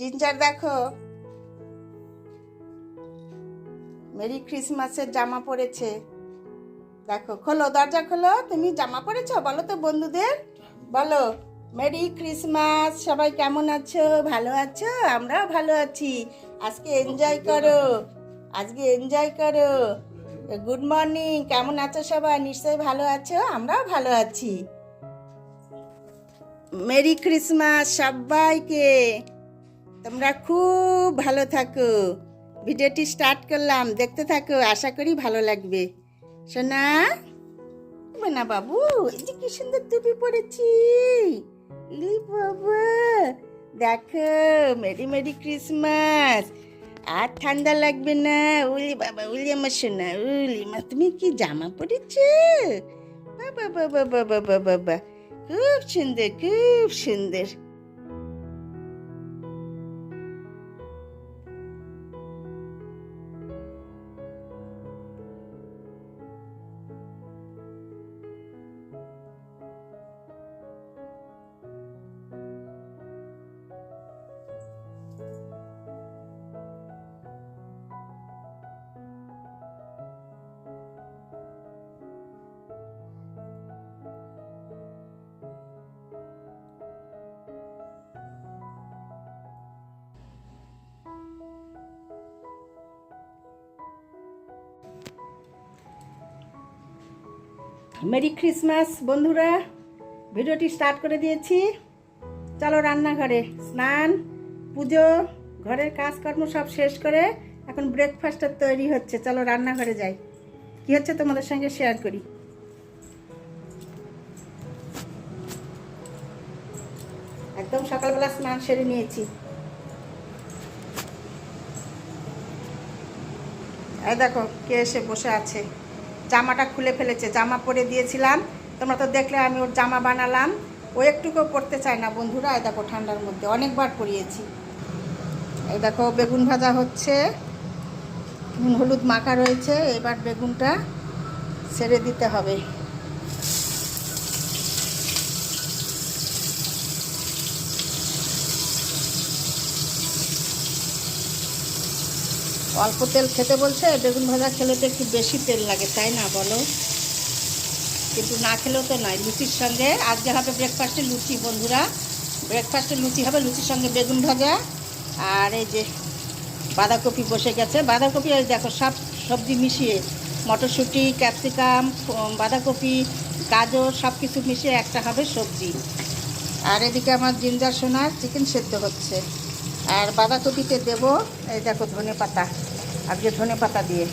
Ginger দেখো। Mary ক্রিসমাসের জামা পরেছে দেখো, খোলো, দরজা খোলো। তুমি জামা পরেছো বলো তো বন্ধুদের। বলো মেরি ক্রিসমাস সবাই কেমন আছো? ভালো আছো? আমরাও ভালো আছি। আজকে এনজয় করো। আজকে এনজয় করো। গুড মর্নিং কেমন আছো সবাই? নিশ্চয়ই ভালো আছো? আমরাও ভালো আছি। মেরি ক্রিসমাস সবাইকে। তোমরা খুব ভালো থাকো। ভিডিওটি স্টার্ট করলাম। দেখতে থাকো, আশা করি ভালো লাগবে। সোনা না বাবু, এই যে কি সুন্দর টুপি পরেছি। ইলি বাবা, দেখো, মেরি মেরি ক্রিসমাস। আর ঠান্ডা লাগবে না। উলি বাবা, উলি আমার সোনা, উলি মা, তুমি কি জামা পরেছো? বাবা বাবা বাবা বাবা বাবা। খুব সুন্দর খুব সুন্দর। মেরি ক্রিসমাস বন্ধুরা। ভিডিওটি স্টার্ট করে দিয়েছি। চলো রান্নাঘরে স্নান, পুজো, ঘরের কাজকর্ম সব শেষ করে এখন ব্রেকফাস্টের তৈরি হচ্ছে। চলো রান্নাঘরে যাই। কি হচ্ছে তোমাদের সঙ্গে শেয়ার করি? একদম সকালবেলা স্নান সেরে নিয়েছি। এই দেখো, কে এসে বসে আছে। জামাটা খুলে ফেলেছে, জামা পরে দিয়েছিলাম। তোমরা তো দেখলে আমি ওর জামা বানালাম। ও একটুকেও পরতে চায় না বন্ধুরা, এই দেখো ঠান্ডার মধ্যে অনেকবার পরিয়েছি। এই দেখো বেগুন ভাজা হচ্ছে হলুদ মাখা রয়েছে, এবার বেগুনটা ছেড়ে দিতে হবে। অল্প তেল খেতে বলছে, বেগুন ভাজা খেলে তো একটু বেশি তেল লাগে, তাই না বলো? কিন্তু না খেলেও তো নয়, লুচির সঙ্গে আজকে হবে ব্রেকফাস্টে লুচি, বন্ধুরা। ব্রেকফাস্টে লুচি হবে, লুচির সঙ্গে বেগুন ভাজা। আর এই যে বাঁধাকপি বসে গেছে। বাঁধাকপি, এই দেখো, সব সবজি মিশিয়ে মটরশুঁটি, ক্যাপসিকাম বাঁধাকপি, গাজর সব কিছু মিশিয়ে একটা হবে সবজি। আর এদিকে আমার জিঞ্জার সোনার চিকেন সেদ্ধ হচ্ছে। আর বাঁধাকপিতে দেব, এই দেখো ধনে পাতা। আজকে ধনে পাতা দিয়ে।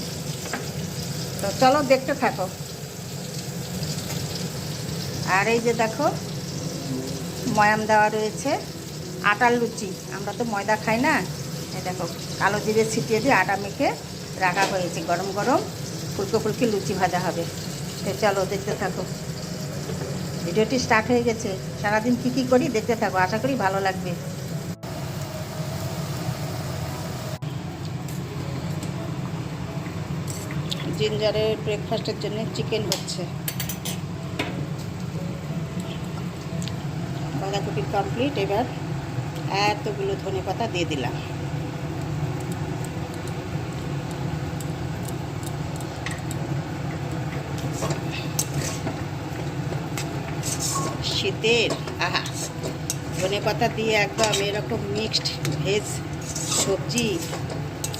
তো চলো দেখতে থাকো। আর এই যে দেখো, ময়াম দেওয়া রয়েছে, আটার লুচি। আমরা তো ময়দা খাই না। এই দেখো, কালো জিরে ছিটিয়ে দিয়ে আটা মেখে রাখা হয়েছে। গরম গরম ফুলকো ফুলকি লুচি ভাজা হবে। তো চলো দেখতে থাকো। ভিডিওটি স্টার্ট হয়ে গেছে। সারাদিন কী কী করি দেখতে থাকো। আশা করি ভালো লাগবে। জিঞ্জারের ব্রেকফাস্টের জন্য চিকেন হচ্ছে। বাঁধাকপি কমপ্লিট এবার এতগুলো ধনে পাতা দিয়ে দিলাম। শীতের, আহা, ধনে পাতা দিয়ে একদম এরকম মিক্সড ভেজ সবজি,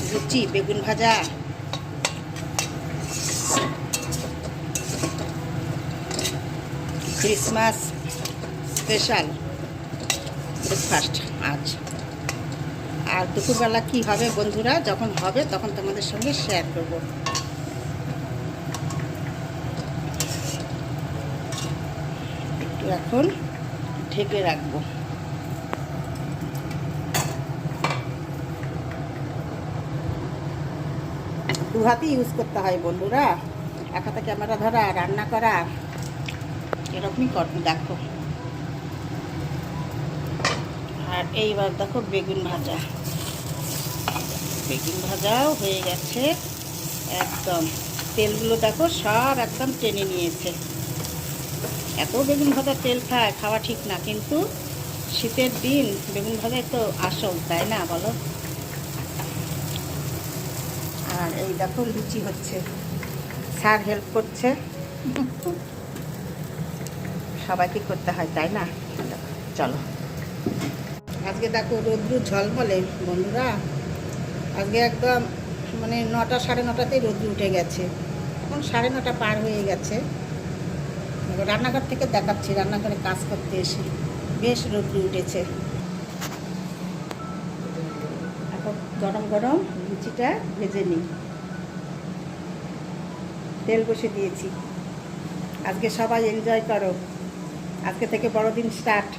লুচি, বেগুন ভাজা ক্রিসমাস স্পেশাল ব্রেকফাস্ট আজ। আর দুপুরবেলা কি হবে বন্ধুরা, যখন হবে তখন তোমাদের সঙ্গে শেয়ার করব। একটু এখন ঢেকে রাখব। দু হাতই ইউজ করতে হয় বন্ধুরা। এক হাতে ক্যামেরা ধরা, রান্না করা এরকমই কর দেখো। আর এইবার দেখো বেগুন ভাজা। বেগুন ভাজাও হয়ে গেছে একদম। তেলগুলো দেখো সব একদম টেনে নিয়েছে। এত বেগুন ভাজা তেল খায়, খাওয়া ঠিক না। কিন্তু শীতের দিন বেগুন ভাজাই তো আসল, তাই না বলো? আর এই দেখো লুচি হচ্ছে। স্যার হেল্প করছে। সবাইকে করতে হয়, তাই না? চলো। আজকে দেখো রোদ্রু ঝলমলে, বন্ধুরা। আজকে একদম মানে নটা, সাড়ে নটাতেই রোদ্রু উঠে গেছে। এখন সাড়ে নটা পার হয়ে গেছে। রান্নাঘর থেকে দেখাচ্ছি, রান্নাঘরে কাজ করতে এসে বেশ রোদ্রু উঠেছে। এখন গরম গরম লুচিটা ভেজে নিই। তেল বসে দিয়েছি। আজকে সবাই এনজয় করো। আজকে থেকে বড়দিন স্টার্ট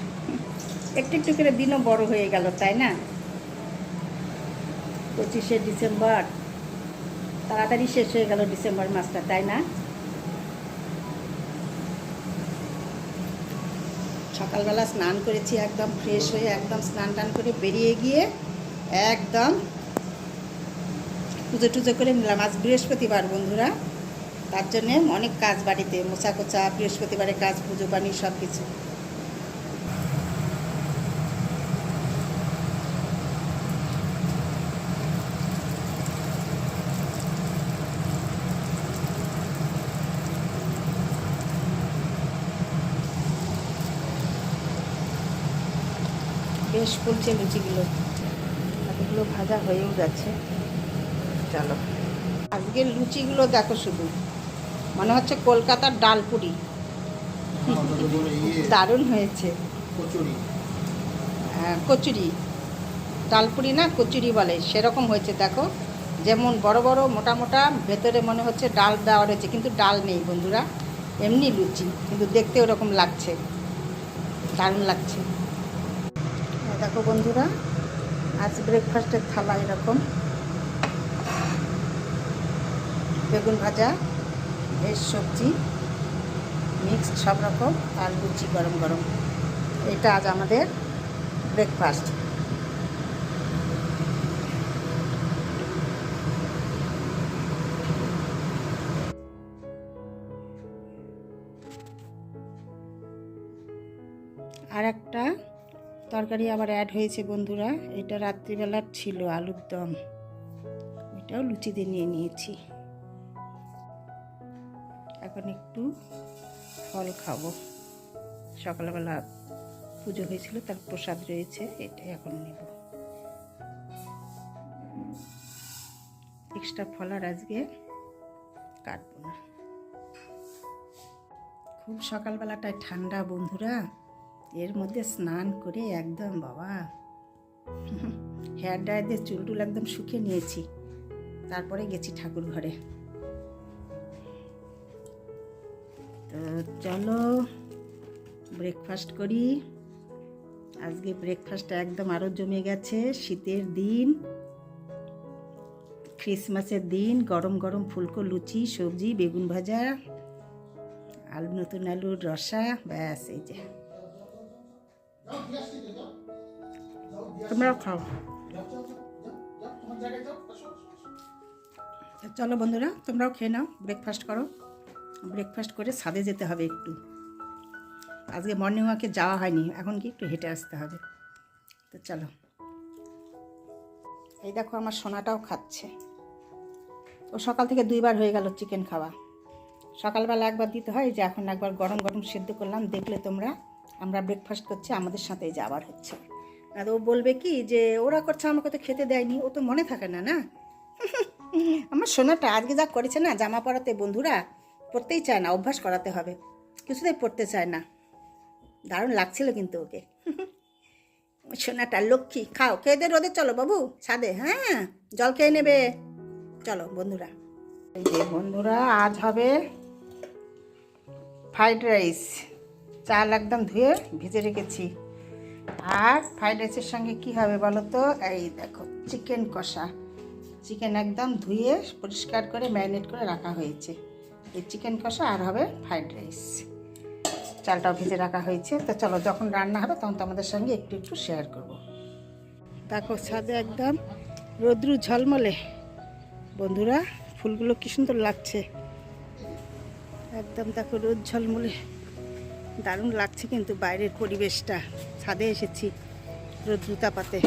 একটু একটু করে দিনও বড় হয়ে গেল, তাই না? পঁচিশে ডিসেম্বর, তাড়াতাড়ি শেষ হয়ে গেল ডিসেম্বর মাসটা, তাই না? সকালবেলা স্নান করেছি একদম ফ্রেশ হয়ে, একদম স্নান টান করে বেরিয়ে গিয়ে একদম পুজো টুজো করে নিলাম। আজ বৃহস্পতিবার, বন্ধুরা। তার জন্যে অনেক কাজ বাড়িতে মোছা কোচা বৃহস্পতিবারের কাজ, পুজো পানি সব কিছু বেশ ফুলছে লুচিগুলো। এতগুলো ভাজা হয়েও যাচ্ছে। চলো। আজকের লুচিগুলো দেখো শুধু। মনে হচ্ছে কলকাতার ডালপুরি। দারুণ হয়েছে। কচুরি। হ্যাঁ, কচুরি। ডালপুরি না কচুরি বলে সেরকম হয়েছে দেখো। যেমন বড় বড় মোটা মোটা ভেতরে মনে হচ্ছে ডাল দেওয়া রয়েছে কিন্তু ডাল নেই বন্ধুরা। এমনি লুচি কিন্তু দেখতে ওরকম লাগছে। দারুণ লাগছে। দেখো বন্ধুরা আজ ব্রেকফাস্টের থালা এরকম। বেগুন ভাজা। ভেজ সবজি, মিক্সড সব রকম আর লুচি গরম গরম। এটা আজ আমাদের ব্রেকফাস্ট আর একটা তরকারি আবার অ্যাড হয়েছে বন্ধুরা, এটা রাত্রিবেলার ছিল আলুর দম। এটাও লুচি দিয়ে নিয়ে নিয়েছি। এখন একটু ফল খাব। সকালবেলা পুজো হয়েছিল, তার প্রসাদ রয়েছে এটাই এখন নেব। এক্সট্রা ফল আর আজকে কাটবো না। খুব সকালবেলাটায় ঠান্ডা, বন্ধুরা। এর মধ্যে স্নান করে একদম, বাবা। হেয়ার ড্রায়ার দিয়ে চুল টুল একদম শুকিয়ে নিয়েছি। তারপরে গেছি ঠাকুর ঘরে তো চলো ব্রেকফাস্ট করি। আজকে ব্রেকফাস্টটা একদম আরও জমে গেছে। শীতের দিন ক্রিসমাসের দিন, গরম গরম ফুলকো, লুচি, সবজি, বেগুন ভাজা, আলু, নতুন আলুর রসা, ব্যাস, এই যে। তোমরাও খাও। চলো বন্ধুরা, তোমরাও খেয়ে নাও ব্রেকফাস্ট করো। ব্রেকফাস্ট করে ছাদে যেতে হবে একটু। আজকে মর্নিং ওয়াকে যাওয়া হয়নি, এখন কি একটু হেঁটে আসতে হবে। তো চলো। এই দেখো আমার সোনাটাও খাচ্ছে। ও সকাল থেকে দুইবার হয়ে গেল চিকেন খাওয়া। সকালবেলা একবার দিতে হয় যে এখন একবার গরম গরম সেদ্ধ করলাম, দেখলে তোমরা, আমরা ব্রেকফাস্ট করছি, আমাদের সাথে এই যে আবার হচ্ছে। আর ও বলবে কি যে, ওরা করছে, আমাকে তো খেতে দেয়নি, ও তো মনে থাকে না না? আমার সোনাটা আজকে যা করেছে না, জামা পরাতে বন্ধুরা পড়তেই চায় না, অভ্যাস করাতে হবে। কিছুতেই পড়তে চায় না। দারুণ লাগছিল কিন্তু ওকে। সোনাটা লক্ষ্মী, খাও, খেয়ে দে রোদে, চলো বাবু, ছাদে হ্যাঁ জল খেয়ে নেবে। চলো, বন্ধুরা। বন্ধুরা, আজ হবে ফ্রাইড রাইস। চাল একদম ধুয়ে ভেজে রেখেছি। আর ফ্রাইড রাইসের সঙ্গে কি হবে বলো তো? এই দেখো, চিকেন কষা। চিকেন একদম ধুয়ে পরিষ্কার করে ম্যারিনেট করে রাখা হয়েছে। এই চিকেন কষা আর হবে ফ্রাইড রাইস। চালটাও ভেজে রাখা হয়েছে। তো চলো, যখন রান্না হবে তখন তোমাদের সঙ্গে একটু একটু শেয়ার করব। দেখো, ছাদে একদম রোদ্রু ঝলমলে। বন্ধুরা, ফুলগুলো কি সুন্দর লাগছে। একদম দেখো, রোদ ঝলমলে। দারুণ লাগছে কিন্তু বাইরের পরিবেশটা। ছাদে এসেছি রোদ্রুতা পাতে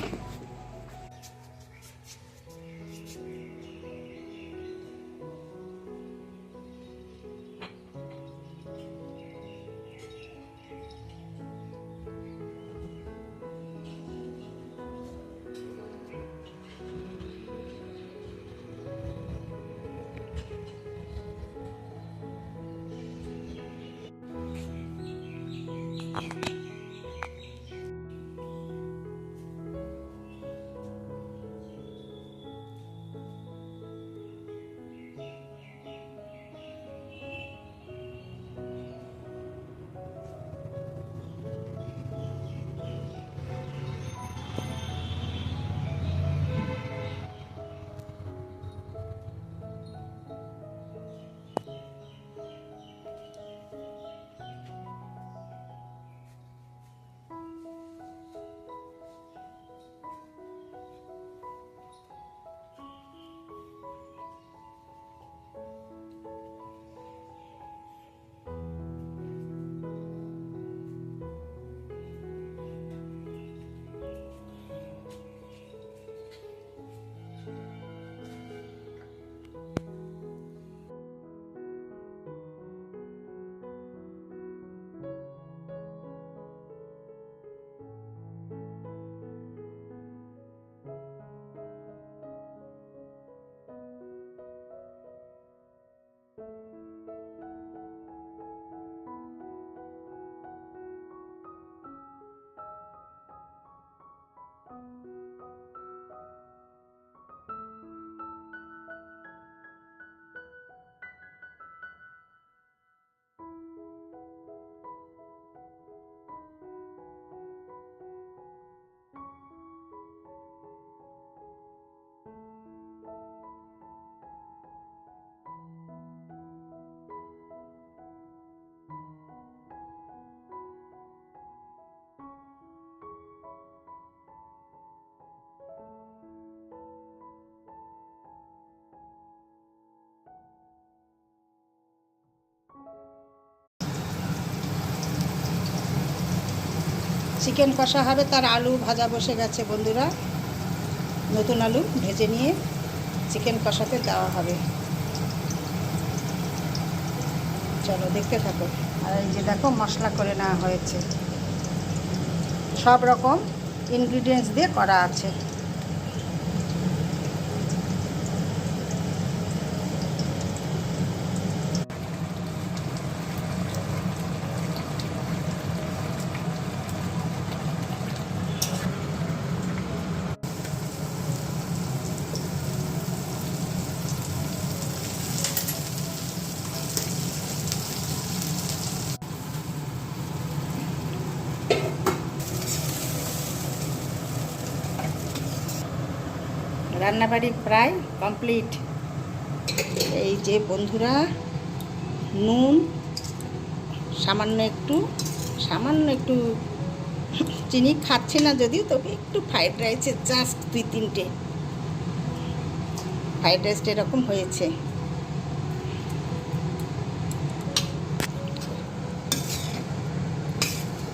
চিকেন কষা হবে, তার আলু ভাজা বসে গেছে বন্ধুরা। নতুন আলু ভেজে নিয়ে চিকেন কষাতে দেওয়া হবে। চলো, দেখতে থাকো। আর এই যে দেখো, মশলা করে নেওয়া হয়েছে। সব রকম ইনগ্রিডিয়েন্টস দিয়ে করা আছে। রান্নাবাড়ি প্রায় কমপ্লিট। এই যে বন্ধুরা, নুন, সামান্য একটু সামান্য একটু চিনি খাচ্ছে না যদিও, তবে একটু ফ্রাইড রাইসের জাস্ট দুই তিনটে। ফ্রাইড রাইসটা এরকম হয়েছে।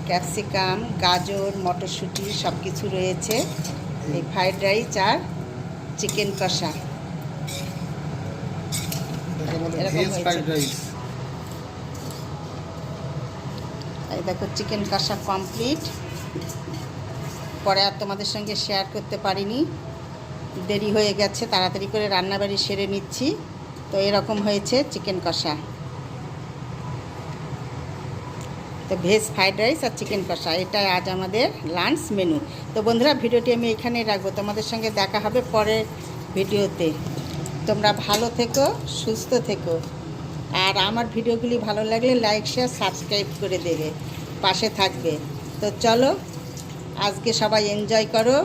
ক্যাপসিকাম গাজর, মটরশুঁটি সব কিছু রয়েছে। এই ফ্রাইড রাইস আর চিকেন কষা। এই দেখো চিকেন কষা কমপ্লিট পরে আর তোমাদের সঙ্গে শেয়ার করতে পারিনি। দেরি হয়ে গেছে তাড়াতাড়ি করে রান্নাবাড়ি সেরে নিচ্ছি। তো এরকম হয়েছে চিকেন কষা। তো ভেজ ফ্রাইড রাইস আর চিকেন কষা, এটাই আজ আমাদের লাঞ্চ মেনু তো বন্ধুরা, ভিডিওটি আমি এখানেই রাখব। তোমাদের সঙ্গে দেখা হবে পরের ভিডিওতে। তোমরা ভালো থেকো, সুস্থ থেকো। আর আমার ভিডিওগুলি ভালো লাগলে লাইক শেয়ার সাবস্ক্রাইব করে দেবে। পাশে থাকবে। তো চলো, আজকে সবাই এনজয় করো।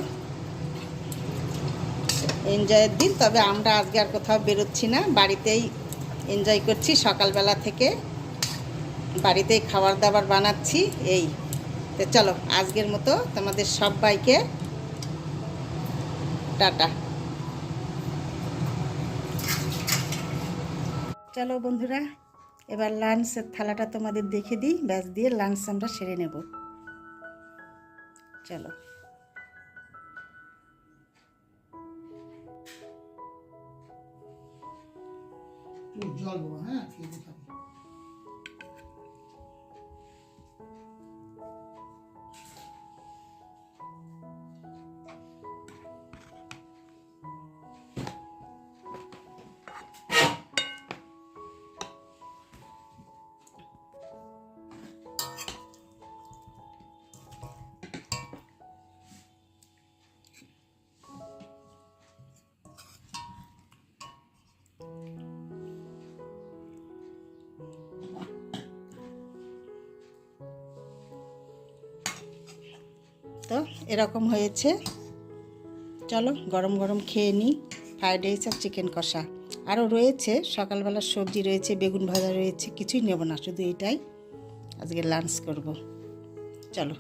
এনজয়ের দিন, তবে আমরা আজকে আর কোথাও বেরোচ্ছি না। বাড়িতেই এনজয় করছি সকালবেলা থেকে। বাড়িতেই খাবার দাবার বানাচ্ছি, এই। তো চলো, আজকের মতো তোমাদের সবাইকে টাটা। চলো বন্ধুরা, এবার লাঞ্চের থালাটা তোমাদের দেখে দিই, ব্যাস দিয়ে লাঞ্চ আমরা সেরে নেব। চলো। জল হ্যাঁ? এরকম হয়েছে। চলো গরম গরম খেয়ে নিই ফ্রাইড রাইস আর চিকেন কষা। আরও রয়েছে সকালবেলার সবজি রয়েছে, বেগুন ভাজা রয়েছে, কিছুই নেব না, শুধু এটাই। আজকে লাঞ্চ করব। চলো।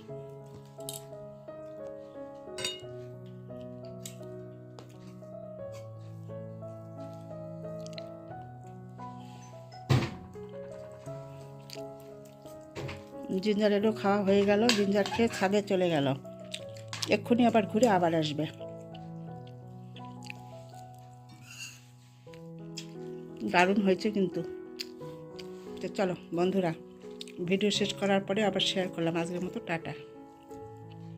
জিঞ্জারেরও খাওয়া হয়ে গেল জিঞ্জার খেয়ে ছাদে চলে গেল। এক্ষুনি আবার ঘুরে আবার আসবে। দারুণ হয়েছে কিন্তু। তো চলো বন্ধুরা, ভিডিও শেষ করার পরে আবার শেয়ার করলাম। আজকের মতো টাটা।